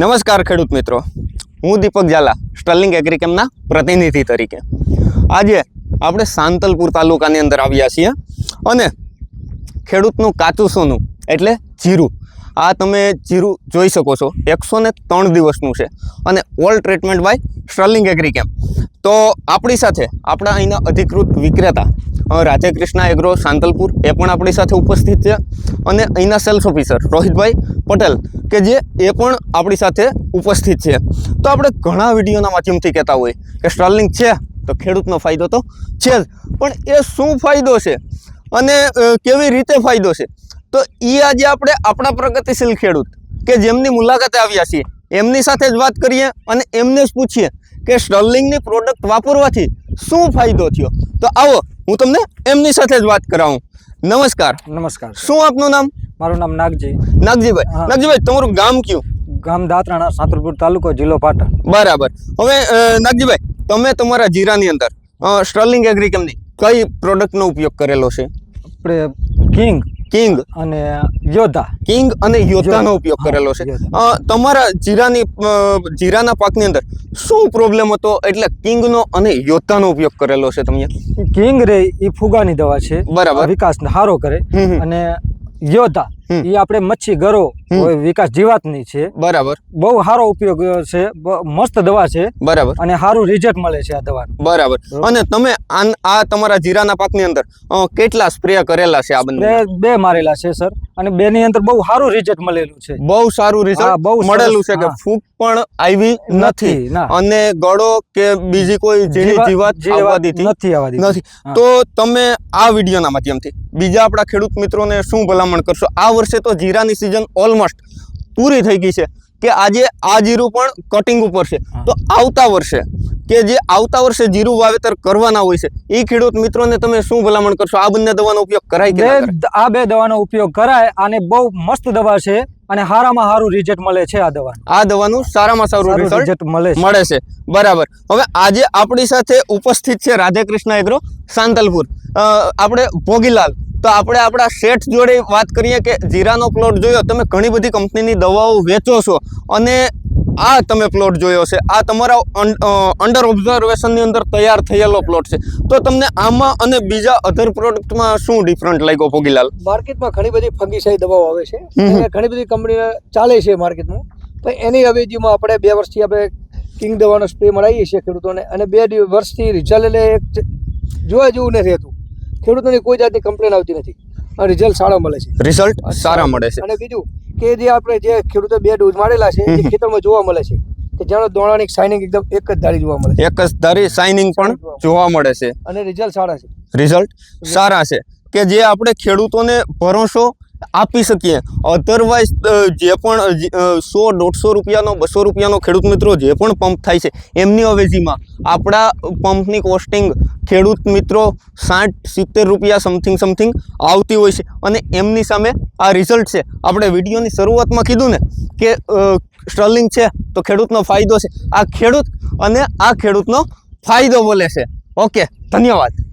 નમસ્કાર ખેડૂત મિત્રો. હું દીપક ઝાલા, સ્ટર્લિંગ એગ્રીકેમના પ્રતિનિધિ તરીકે. આજે આપણે સાંતલપુર તાલુકાની અંદર આવ્યા છીએ અને ખેડૂતનું કાચું સોનું એટલે જીરું. આ તમે જીરું જોઈ શકો છો. એકસો ને ત્રણ દિવસનું છે અને all treatment by Sterling Agrichem તો આપણી સાથે આપણા અહીંના અધિકૃત વિક્રેતા રાધે રાધેકૃષ્ણ એગ્રો સાંતલપુર એ પણ આપણી સાથે ઉપસ્થિત છે. અને અહીંના સેલ્સ ઓફિસર રોહિતભાઈ પટેલ કે જે એ પણ આપણી સાથે ઉપસ્થિત છે. તો આપણે ઘણા વિડીયોના માધ્યમથી કહેતા હોય કે સ્ટર્લિંગ છે તો ખેડૂતનો ફાયદો તો છે જ. પણ એ શું ફાયદો છે? અને કેવી રીતે ફાયદો છે? તો એ આજે આપણે આપણા પ્રગતિશીલ ખેડૂત કે જેમની મુલાકાતે આવ્યા છીએ એમની સાથે જ વાત કરીએ અને એમને જ પૂછીએ કે સ્ટર્લિંગની પ્રોડક્ટ વાપરવાથી શું ફાયદો થયો? તો આવો હું તમને એમની સાથે જ વાત કરાવું. નમસ્કાર. નમસ્કાર. શું આપનું નામ? મારું નામ નાગજી. નાગજીભાઈ. નાગજીભાઈ તમારું ગામ કયું? ગામ દાતરાણા સાતરપુર તાલુકો જિલ્લો પાટણ. બરાબર. હવે નાગજીભાઈ તમે તમારા જીરાની અંદર સ્ટર્લિંગ એગ્રી એગ્રીકેમની કઈ પ્રોડક્ટનો ઉપયોગ કરેલો છે? આપણે કિંગ કિંગ અને યોદ્ધા કિંગ અને યોદ્ધાનો ઉપયોગ કરેલો છે. તમારા જીરાની જીરાના પાકની અંદર શું પ્રોબ્લેમ હતો? એટલે કિંગનો અને યોદ્ધાનો ઉપયોગ કરેલો છે તમે? કિંગ રે એ ફુગાની દવા છે. બરાબર. વિકાસ સારો કરે. અને યોદ્ધા. એ આપણે મચ્છી ગરો વિકાસ જીવાતની છે. બરાબર. બહુ સારો ઉપયોગ છે મસ્ત દવા છે બરાબર. અને સારું રિઝલ્ટ મળે છે આ દવાનું. બરાબર. અને તમે આ તમારા જીરાના પાકની અંદર કેટલા સ્પ્રે કરેલા છે આ બંને બે મારેલા છે સર. અને બે ની અંદર બહુ સારું રિઝલ્ટ મળેલું છે. બહુ સારું રિઝલ્ટ બહુ મળેલું છે કે ફૂક ફૂગ પણ આવી નથી. અને ગળો કે બીજી કોઈ ઝીણી જીવાત નથી આવવા નથી. તો તમે આ વિડીયોના માધ્યમથી બીજા આપણા ખેડૂત મિત્રોને શું ભલામણ કરશો? આ વર્ષે તો જીરાની સિઝન ઓલમોસ્ટ પૂરી થઈ ગઈ છે કે આજે આ જીરું પણ કટિંગ ઉપર છે. તો આવતા વર્ષે કે જે આવતા વર્ષે જીરું વાવેતર કરવાના હોય છે એ ખેડૂત મિત્રોને તમે શું ભલામણ કરશો? આ બંને દવાનો ઉપયોગ કરાય કે? આ બે દવાનો ઉપયોગ કરાય અને બહુ મસ્ત દવા છે અને સારામાં સારું રિઝલ્ટ મળે છે આ દવા આ દવાનું સારામાં સારું રિઝલ્ટ મળે મળે છે. બરાબર. હવે આજે આપણી સાથે ઉપસ્થિત છે રાધેકૃષ્ણ એગ્રો સાંતલપુર. આપણે ભોગીલાલ. તો આપણે આપણા શેઠ જોડે વાત કરીએ કે જીરાનો પ્લોટ જોયો. તમે ઘણી બધી કંપનીની દવાઓ વેચો છો અને આ તમે પ્લોટ જોયો છે. આ તમારા અંડર ઓબ્ઝર્વેશનની અંદર તૈયાર થયેલો પ્લોટ છે. તો તમને આમાં અને બીજા અધર પ્રોડક્ટમાં શું ડિફરન્ટ લાગ્યો ભોગીલાલ? માર્કેટમાં ઘણી બધી ફંગીસાઈ દવાઓ આવે છે. અને ઘણી બધી કંપનીઓ ચાલે છે માર્કેટમાં. તો એની અવેજીમાં આપણે બે વર્ષથી આપણે કિંગ દવાનો સ્પ્રે મળાવીએ છીએ ખેડૂતોને. અને બે વર્ષથી રિઝલ્ટ એટલે એક જોવા જેવું નથી રહેતું. ખેડૂતોની કોઈ જાતની કમ્પ્લેન આવતી નથી. અને રિઝલ્ટ સારા મળે છે. રિઝલ્ટ સારા મળે છે. અને બીજું કે જે આપણે જે ખેડૂતો બે ડોઝ મારેલા છે એ ખેતરમાં જોવા મળે છે. કે જાણો દોણાની શાઇનિંગ એકદમ એક જ ધારી જોવા મળે છે. એક જ ધારી શાઇનિંગ પણ જોવા મળે છે. અને રિઝલ્ટ સારા છે. રિઝલ્ટ સારા છે. કે જે આપણે ખેડૂતોને ભરોસો આપી શકીએ. અધરવાઇઝ જે પણ સો, દોઢસો રૂપિયાનો, બસો રૂપિયાનો ખેડૂત મિત્રો જે પણ પંપ થાય છે, એમની અવેજીમાં આપણા પંપની કોસ્ટિંગ ખેડૂત મિત્રો સાઠ, સિત્તેર રૂપિયા સમથિંગ સમથિંગ આવતી હોય છે. અને એમની સામે આ રિઝલ્ટ છે. આપણે વિડીયોની શરૂઆતમાં કીધું ને કે સ્ટર્લિંગ છે તો ખેડૂતનો ફાયદો છે. આ ખેડૂત અને આ ખેડૂતનો ફાયદો બોલે છે. ઓકે, ધન્યવાદ.